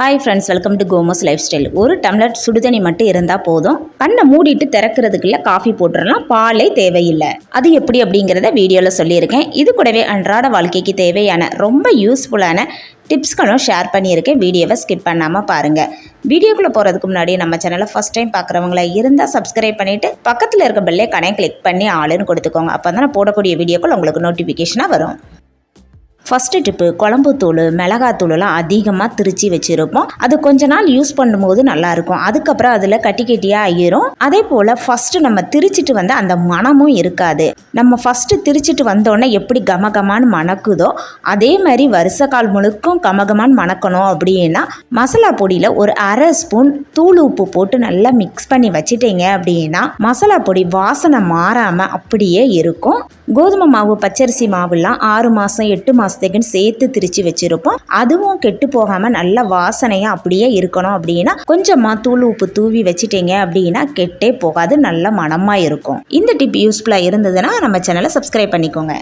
Hi friends welcome to Komos lifestyle ஒரு tumbler சுடுதண்ணி மட்டும் இருந்தால் போதும். கண்ணை மூடிட்டு திறக்கிறதுக்குள்ள காஃபி போட்டுடலாம் பாலே தேவையில்லை. அது எப்படி அப்படிங்கிறத வீடியோவில் சொல்லியிருக்கேன். இது கூடவே அன்றாட வாழ்க்கைக்கு தேவையான ரொம்ப யூஸ்ஃபுல்லான டிப்ஸ்களும் ஷேர் பண்ணியிருக்கேன். வீடியோவை ஸ்கிப் பண்ணாமல் பாருங்கள் வீடியோக்குள்ளே போகிறதுக்கு முன்னாடி நம்ம சேனலை ஃபஸ்ட் டைம் பார்க்குறவங்கள இருந்தால் சப்ஸ்கிரைப் பண்ணிவிட்டு பக்கத்தில் இருக்க பெல்லே கணே கிளிக் பண்ணி ஆளுன்னு கொடுத்துக்கோங்க. அப்போ தான் போடக்கூடிய வீடியோக்கள் உங்களுக்கு நோட்டிஃபிகேஷனாக வரும். ஃபஸ்ட்டு டிப்பு குழம்புத்தூள் மிளகாத்தூளெல்லாம் அதிகமாக திரிச்சு வச்சுருப்போம். அது கொஞ்ச நாள் யூஸ் பண்ணும்போது நல்லாயிருக்கும். அதுக்கப்புறம் அதில் கட்டி கட்டியாக ஆகிரும். அதே போல் ஃபஸ்ட்டு நம்ம திரிச்சிட்டு வந்த அந்த மணமும் இருக்காது. நம்ம ஃபஸ்ட்டு திரிச்சிட்டு வந்தோடனே எப்படி கமகமான்னு மணக்குதோ அதே மாதிரி வருஷக்கால் முழுக்கும் கமகமான்னு மணக்கணும் அப்படின்னா மசாலா பொடியில் ஒரு அரை ஸ்பூன் தூள் உப்பு போட்டு நல்லா மிக்ஸ் பண்ணி வச்சிட்டீங்க அப்படின்னா மசாலா பொடி வாசனை மாறாமல் அப்படியே இருக்கும். கோதுமை மாவு பச்சரிசி மாவுலாம் ஆறு மாதம் எட்டு மாதத்துக்குன்னு சேர்த்து திரித்து வச்சுருப்போம். அதுவும் கெட்டு போகாமல் நல்ல வாசனையாக அப்படியே இருக்கணும் அப்படின்னா கொஞ்சமாக தூள் உப்பு தூவி வச்சிட்டீங்க அப்படின்னா கெட்டே போகாது நல்ல மனமாக இருக்கும். இந்த டிப் யூஸ்ஃபுல்லாக இருந்ததுன்னா நம்ம சேனலை சப்ஸ்கிரைப் பண்ணிக்கோங்க.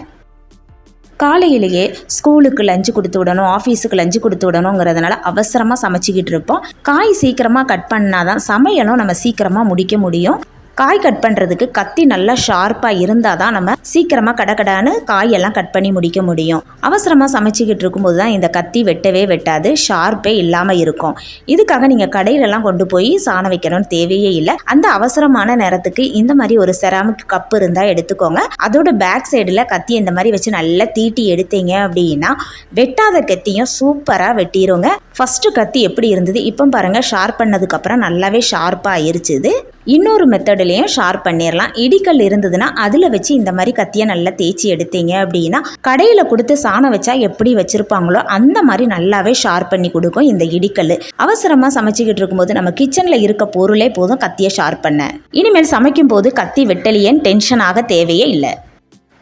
காலையிலேயே ஸ்கூலுக்கு லஞ்சு கொடுத்து விடணும் ஆஃபீஸுக்கு லஞ்சு கொடுத்து விடணுங்கிறதுனால அவசரமாக சமைச்சிக்கிட்டு இருப்போம். காய் சீக்கிரமாக கட் பண்ணால் தான் சமையலும் நம்ம சீக்கிரமாக முடிக்க முடியும். காய் கட் பண்ணுறதுக்கு கத்தி நல்லா ஷார்ப்பாக இருந்தால் தான் நம்ம சீக்கிரமாக கடகடான்னு காயெல்லாம் கட் பண்ணி முடிக்க முடியும். அவசரமாக சமைச்சிக்கிட்டு இருக்கும்போது தான் இந்த கத்தி வெட்டவே வெட்டாது ஷார்ப்பே இல்லாமல் இருக்கும். இதுக்காக நீங்கள் கடையிலலாம் கொண்டு போய் சாணம் வைக்கணும்னு தேவையே இல்லை. அந்த அவசரமான நேரத்துக்கு இந்த மாதிரி ஒரு செராமிக் கப் இருந்தால் எடுத்துக்கோங்க. அதோட பேக் சைடில் கத்தி இந்த மாதிரி வச்சு நல்லா தீட்டி எடுத்தீங்க அப்படின்னா வெட்டாத கத்தியும் சூப்பராக வெட்டிடுங்க ஃபஸ்ட்டு கத்தி எப்படி இருந்தது? இப்போ பாருங்கள் ஷார்ப் பண்ணதுக்கப்புறம் நல்லாவே ஷார்ப்பாக ஆயிருச்சுது இன்னொரு மெத்தட்லேயும் ஷார்ப் பண்ணிடலாம் இடிக்கல் இருந்ததுன்னா அதில் வச்சு இந்த மாதிரி கத்தியை நல்லா தேய்ச்சி எடுத்தீங்க அப்படின்னா கடையில் கொடுத்து சாணம் வச்சா எப்படி வச்சுருப்பாங்களோ அந்த மாதிரி நல்லாவே ஷார்ப் பண்ணி கொடுக்கும் இந்த இடிக்கல். அவசரமாக சமைச்சிக்கிட்டு இருக்கும்போது நம்ம கிச்சனில் இருக்க பொருளே போதும் கத்தியை ஷார்ப் பண்ண. இனிமேல் சமைக்கும் போது கத்தி வெட்டலியேன்னு டென்ஷனாக தேவையே இல்லை.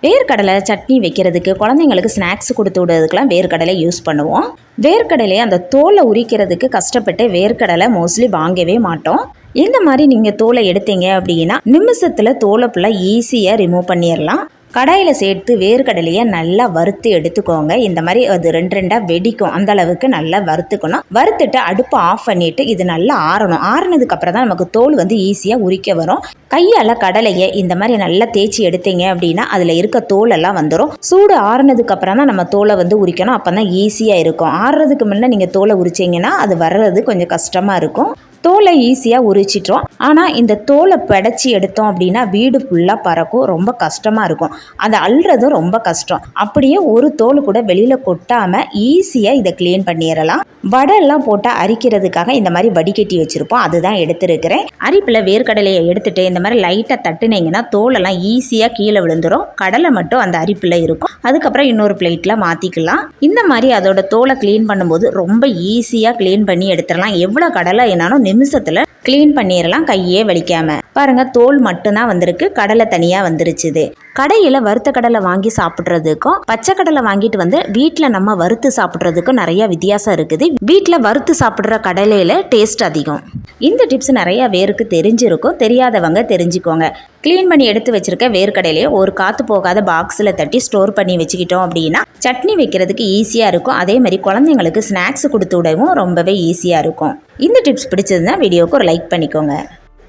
வேர்க்கடலை சட்னி வைக்கிறதுக்கு குழந்தைங்களுக்கு ஸ்நாக்ஸ் கொடுத்து விடுறதுக்கெலாம் வேர்க்கடலை யூஸ் பண்ணுவோம். வேர்க்கடலையை அந்த தோலை உரிக்கிறதுக்கு கஷ்டப்பட்டு வேர்க்கடலை மோஸ்ட்லி வாங்கவே மாட்டோம். இந்த மாதிரி நீங்கள் தோலை எடுத்தீங்க அப்படின்னா நிமிஷத்தில் தோலை ஃபுல்லாக ஈஸியாக ரிமூவ் பண்ணிடலாம் கடாயில் சேர்த்து வேர்க்கடலையை நல்லா வறுத்து எடுத்துக்கோங்க. இந்த மாதிரி அது ரெண்டு ரெண்டாக வெடிக்கும். அந்த அளவுக்கு நல்லா வறுத்துக்கணும். வறுத்துட்டு அடுப்பை ஆஃப் பண்ணிவிட்டு இது நல்லா ஆறணும். ஆறுனதுக்கு அப்புறம் தான் நமக்கு தோல் வந்து ஈஸியாக உரிக்க வரும். கையால் கடலையை இந்த மாதிரி நல்லா தேய்ச்சி எடுத்தீங்க அப்படின்னா அதில் இருக்க தோலெல்லாம் வந்துடும் சூடு ஆறுனதுக்கு அப்புறம் தான் நம்ம தோலை வந்து உரிக்கணும். அப்போ தான் ஈஸியாக இருக்கும். ஆறுறதுக்கு முன்னே நீங்கள் தோலை உரிச்சிங்கன்னா அது வர்றது கொஞ்சம் கஷ்டமாக இருக்கும். தோலை ஈஸியாக உரிச்சிட்டோம். ஆனால் இந்த தோலை படைச்சி எடுத்தோம் அப்படின்னா வீடு ஃபுல்லாக பறக்கும். ரொம்ப கஷ்டமாக இருக்கும். அதை அள்ளுறதும் ரொம்ப கஷ்டம். அப்படியே ஒரு தோல் கூட வெளியில் கொட்டாமல் ஈஸியாக இதை க்ளீன் பண்ணிடலாம். வடையெல்லாம் போட்டால் அரிக்கிறதுக்காக இந்த மாதிரி வடிகட்டி வச்சுருப்போம். அதுதான் எடுத்துருக்கிறேன். அரிப்பில் வேர்க்கடலையை எடுத்துகிட்டு இந்த மாதிரி லைட்டாக தட்டுனீங்கன்னா தோலெல்லாம் ஈஸியாக கீழே விழுந்துடும் கடலை மட்டும் அந்த அரிப்பில் இருக்கும். அதுக்கப்புறம் இன்னொரு பிளேட்டில் மாற்றிக்கலாம் இந்த மாதிரி அதோட தோலை க்ளீன் பண்ணும்போது ரொம்ப ஈஸியாக க்ளீன் பண்ணி எடுத்துடலாம். எவ்வளோ கடலை என்னாலும் நிமிஷத்தில் க்ளீன் பண்ணிடலாம் கையே வலிக்காமல் பாருங்கள் தோல் மட்டும்தான் வந்திருக்கு கடலை தனியாக வந்துருச்சுது. கடையில் வறுத்த கடலை வாங்கி சாப்பிட்றதுக்கும் பச்சை கடலை வாங்கிட்டு வந்து வீட்டில் நம்ம வறுத்து சாப்பிட்றதுக்கும் நிறைய வித்தியாசம் இருக்குது. வீட்டில் வறுத்து சாப்பிட்ற கடலையில் டேஸ்ட் அதிகம். இந்த டிப்ஸ் நிறைய வேருக்கு தெரிஞ்சிருக்கும் தெரியாதவங்க தெரிஞ்சுக்கோங்க. க்ளீன் பண்ணி எடுத்து வச்சிருக்க வேர்க்கடையிலையும் ஒரு காற்று போகாத பாக்ஸில் தட்டி ஸ்டோர் பண்ணி வச்சுக்கிட்டோம் அப்படின்னா சட்னி வைக்கிறதுக்கு ஈஸியாக இருக்கும். அதே மாதிரி குழந்தைங்களுக்கு ஸ்நாக்ஸ் கொடுத்து விடவும் ரொம்பவே ஈஸியாக இருக்கும். இந்த டிப்ஸ் பிடிச்சதுன்னா வீடியோவுக்கு ஒரு லைக் பண்ணிக்கோங்க.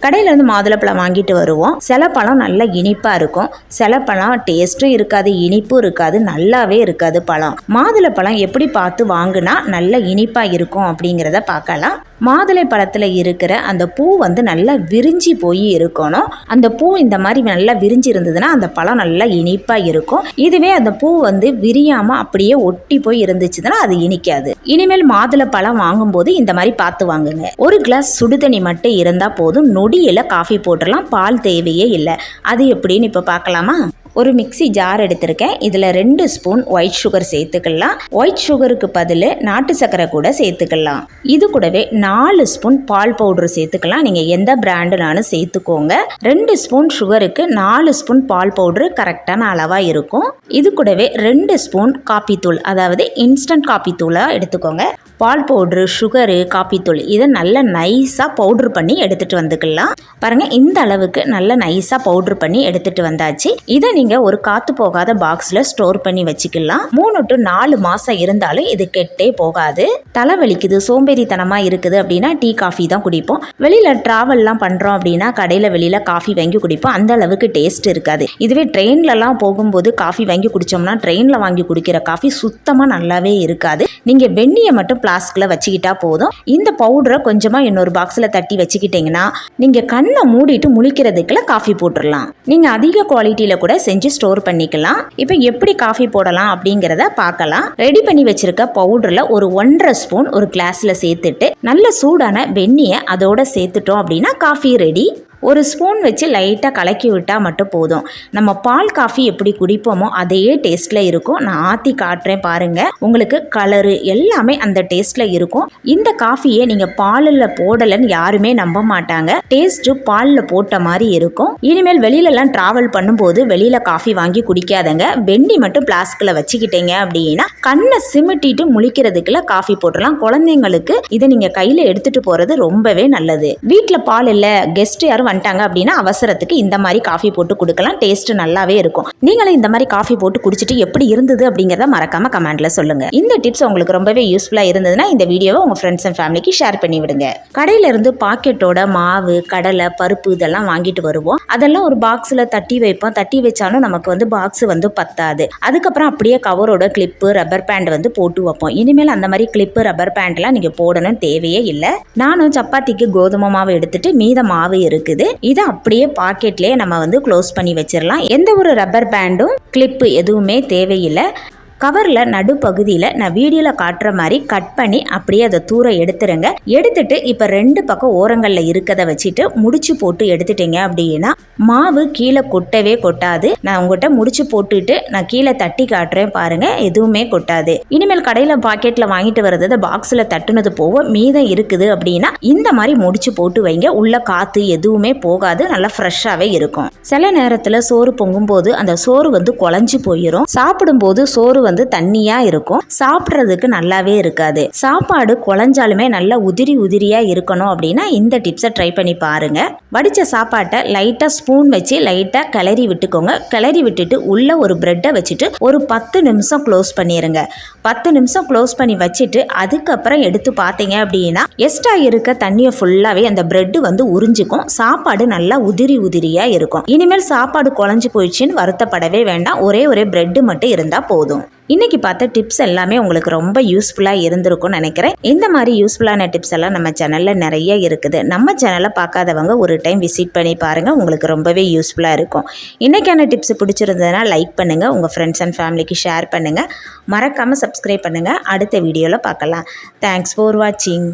கடையிலேருந்து மாதுளப்பழம் வாங்கிட்டு வருவோம். சில பழம் நல்லா இனிப்பாக இருக்கும். சில பழம் டேஸ்ட்டும் இருக்காது இனிப்பும் இருக்காது நல்லாவே இருக்காது பழம். மாதுளப்பழம் எப்படி பார்த்து வாங்கினா நல்ல இனிப்பாக இருக்கும் அப்படிங்கிறத பார்க்கலாம். மாதுளை பழத்தில் இருக்கிற அந்த பூ வந்து நல்லா விரிஞ்சி போய் இருக்கணும். அந்த பூ இந்த மாதிரி நல்லா விரிஞ்சி இருந்ததுன்னா அந்த பழம் நல்லா இனிப்பாக இருக்கும். இதுவே அந்த பூ வந்து விரியாமல் அப்படியே ஒட்டி போய் இருந்துச்சுன்னா அது இனிக்காது. இனிமேல் மாதுளை பழம் வாங்கும்போது இந்த மாதிரி பார்த்து வாங்குங்க. ஒரு கிளாஸ் சுடுதண்ணி மட்டும் இருந்தால் போதும். நொடியில் காஃபி போட்டுடலாம். பால் தேவையே இல்லை. அது எப்படின்னு இப்போ பார்க்கலாமா? ஒரு மிக்சி ஜார் எடுத்திருக்கேன். இதில் ரெண்டு ஸ்பூன் ஒயிட் சுகர் சேர்த்துக்கலாம். ஒயிட் சுகருக்கு பதில் நாட்டு சர்க்கரை கூட சேர்த்துக்கலாம். இது கூடவே நாலு ஸ்பூன் பால் பவுடர் சேர்த்துக்கலாம். நீங்கள் எந்த பிராண்டுனாலும் சேர்த்துக்கோங்க. ரெண்டு ஸ்பூன் சுகருக்கு நாலு ஸ்பூன் பால் பவுடர் கரெக்டான அளவாக இருக்கும். இது கூடவே ரெண்டு ஸ்பூன் காப்பி தூள் அதாவது இன்ஸ்டன்ட் காப்பி தூளாக எடுத்துக்கோங்க. பால் பவுட்ரு சுகரு காப்பித்தூள் இதை நல்லா நைஸாக பவுட்ரு பண்ணி எடுத்துகிட்டு வந்துக்கலாம். பாருங்கள் இந்த அளவுக்கு நல்லா நைஸாக பவுட்ரு பண்ணி எடுத்துகிட்டு வந்தாச்சு. இதை நீங்கள் ஒரு காற்று போகாத பாக்ஸில் ஸ்டோர் பண்ணி வச்சுக்கலாம். மூணு டு நாலு மாதம் இருந்தாலும் இது கெட்டே போகாது. தலைவலிக்குது சோம்பேறித்தனமாக இருக்குது அப்படின்னா டீ காஃபி தான் குடிப்போம். வெளியில் ட்ராவல்லாம் பண்ணுறோம் அப்படின்னா கடையில் வெளியில் காஃபி வாங்கி குடிப்போம். அந்த அளவுக்கு டேஸ்ட் இருக்காது. இதுவே ட்ரெயின்லலாம் போகும்போது காஃபி வாங்கி குடித்தோம்னா ட்ரெயினில் வாங்கி குடிக்கிற காஃபி சுத்தமாக நல்லாவே இருக்காது. நீங்கள் வெந்நியை மட்டும் ஃப்ளாஸ்கில் வச்சுக்கிட்டா போதும். இந்த பவுடரை கொஞ்சமாக இன்னொரு பாக்ஸில் தட்டி வச்சுக்கிட்டிங்கன்னா நீங்கள் கண்ணை மூடிட்டு முழிக்கிறதுக்குள்ள காஃபி போட்டுடலாம் நீங்கள் அதிக குவாலிட்டியில் கூட செஞ்சு ஸ்டோர் பண்ணிக்கலாம். இப்போ எப்படி காஃபி போடலாம் அப்படிங்கிறத பார்க்கலாம். ரெடி பண்ணி வச்சுருக்க பவுடரில் ஒரு ஒன்றரை ஸ்பூன் ஒரு கிளாஸில் சேர்த்துட்டு நல்ல சூடான வெந்நியை அதோட சேர்த்துட்டோம் அப்படின்னா காஃபி ரெடி ஒரு ஸ்பூன் வச்சு லைட்டாக கலக்கி விட்டால் மட்டும் போதும். நம்ம பால் காஃபி எப்படி குடிப்போமோ அதே டேஸ்ட்டில் இருக்கும். நான் ஆற்றி காட்டுறேன் பாருங்கள் உங்களுக்கு கலரு எல்லாமே அந்த டேஸ்ட்டில் இருக்கும். இந்த காஃபியை நீங்கள் பாலில் போடலைன்னு யாருமே நம்ப மாட்டாங்க. டேஸ்ட்டு பாலில் போட்ட மாதிரி இருக்கும். இனிமேல் வெளியிலலாம் ட்ராவல் பண்ணும்போது வெளியில் காஃபி வாங்கி குடிக்காதங்க. வெண்ணி மட்டும் பிளாஸ்கில் வச்சுக்கிட்டீங்க அப்படின்னா கண்ணை சிமிட்டிட்டு முழிக்கிறதுக்குள்ள காஃபி போட்டுடலாம். குழந்தைங்களுக்கு இதை நீங்கள் கையில் எடுத்துகிட்டு போகிறது ரொம்பவே நல்லது. வீட்டில் பால் இல்லை கெஸ்ட் யாரும் வந்துட்டாங்க அப்படின்னா அவசரத்துக்கு இந்த மாதிரி காஃபி போட்டு கொடுக்கலாம். டேஸ்ட் நல்லாவே இருக்கும். நீங்களும் இந்த மாதிரி காஃபி போட்டு குடிச்சிட்டு எப்படி இருந்தது அப்படிங்கிறத மறக்காம கமெண்ட்ல சொல்லுங்க. இந்த டிப்ஸ் உங்களுக்கு ரொம்பவே யூஸ்ஃபுல்லா இருந்ததுன்னா இந்த வீடியோவை உங்க ஃப்ரெண்ட்ஸ் அண்ட் ஃபேமிலிக்கு ஷேர் பண்ணி விடுங்க. கடையில இருந்து பாக்கெட்டோட மாவு கடலை பருப்பு இதெல்லாம் வாங்கிட்டு வருவோம். அதெல்லாம் ஒரு பாக்ஸ்ல தட்டி வைப்போம். தட்டி வச்சாலும் நமக்கு வந்து பாக்ஸ் வந்து பத்தாது. அதுக்கப்புறம் அப்படியே கவரோட கிளிப்பு ரப்பர் பேண்ட் வந்து போட்டு வைப்போம். இனிமேல் அந்த மாதிரி கிளிப்பு ரப்பர் பேண்ட்லாம் நீங்க போடணும்னு தேவையே இல்லை. நானும் சப்பாத்திக்கு கோதுமை மாவு எடுத்துட்டு மீத மாவு இருக்குது இதை அப்படியே பாக்கெட்லேயே நம்ம வந்து க்ளோஸ் பண்ணி வச்சிடலாம் எந்த ஒரு ரப்பர் பேண்டும் கிளிப்பு எதுவுமே தேவையில்லை. கவரில் நடுப்பகுதியில் நான் வீடியோவில் காட்டுற மாதிரி கட் பண்ணி அப்படியே அதை தூர எடுத்துருங்க. எடுத்துட்டு இப்போ ரெண்டு பக்கம் ஓரங்களில் இருக்கதை வச்சுட்டு முடிச்சு போட்டு எடுத்துட்டீங்க அப்படின்னா மாவு கீழே கொட்டவே கொட்டாது. நான் உங்கள்கிட்ட முடிச்சு போட்டுட்டு நான் கீழே தட்டி காட்டுறேன் பாருங்க எதுவுமே கொட்டாது. இனிமேல் கடையில் பாக்கெட்டில் வாங்கிட்டு வர்றது பாக்ஸில் தட்டுனது போக மீதம் இருக்குது அப்படின்னா இந்த மாதிரி முடிச்சு போட்டு வைங்க. உள்ள காற்று எதுவுமே போகாது நல்லா ஃப்ரெஷ்ஷாகவே இருக்கும். சில நேரத்தில் சோறு பொங்கும்போது அந்த சோறு வந்து குழஞ்சி போயிடும் சாப்பிடும்போது சோறு வந்து தண்ணியா இருக்கும். சாப்பிட்றதுக்கு நல்லாவே இருக்காது. சாப்பாடு குழஞ்சாலுமே நல்லா உதிரி உதிரியா இருக்கணும் அப்படின்னா இந்த டிப்ஸை ட்ரை பண்ணி பாருங்க. வடிச்ச சாப்பாட்டை லைட்டா ஸ்பூன் வச்சு லைட்டா கிளறி விட்டுக்கோங்க. கிளறி விட்டுட்டு உள்ள ஒரு பிரெட்டை வச்சுட்டு ஒரு பத்து நிமிஷம் க்ளோஸ் பண்ணிருங்க. பத்து நிமிஷம் க்ளோஸ் பண்ணி வச்சுட்டு அதுக்கப்புறம் எடுத்து பார்த்தீங்க அப்படின்னா எக்ஸ்ட்ரா இருக்க தண்ணியை ஃபுல்லாகவே அந்த பிரெட்டு வந்து உறிஞ்சிக்கும். சாப்பாடு நல்லா உதிரி உதிரியாக இருக்கும். இனிமேல் சாப்பாடு குழஞ்சு போயிடுச்சுன்னு வருத்தப்படவே வேண்டாம். ஒரே ஒரே பிரெட்டு மட்டும் இருந்தால் போதும். இன்னைக்கு பார்த்த டிப்ஸ் எல்லாமே உங்களுக்கு ரொம்ப யூஸ்ஃபுல்லாக இருந்திருக்கும்னு நினைக்கிறேன். இந்த மாதிரி யூஸ்ஃபுல்லான டிப்ஸ் எல்லாம் நம்ம சேனலில் நிறைய இருக்குது. நம்ம சேனலை பார்க்காதவங்க ஒரு டைம் விசிட் பண்ணி பாருங்கள் உங்களுக்கு ரொம்பவே யூஸ்ஃபுல்லாக இருக்கும். இன்றைக்கான டிப்ஸ் பிடிச்சிருந்ததுன்னா லைக் பண்ணுங்கள் உங்கள் ஃப்ரெண்ட்ஸ் அண்ட் ஃபேமிலிக்கு ஷேர் பண்ணுங்கள் மறக்காமல் சப்ஸ்கிரைப் பண்ணுங்கள் அடுத்த வீடியோவில் பார்க்கலாம். தேங்க்ஸ் ஃபார் வாட்சிங்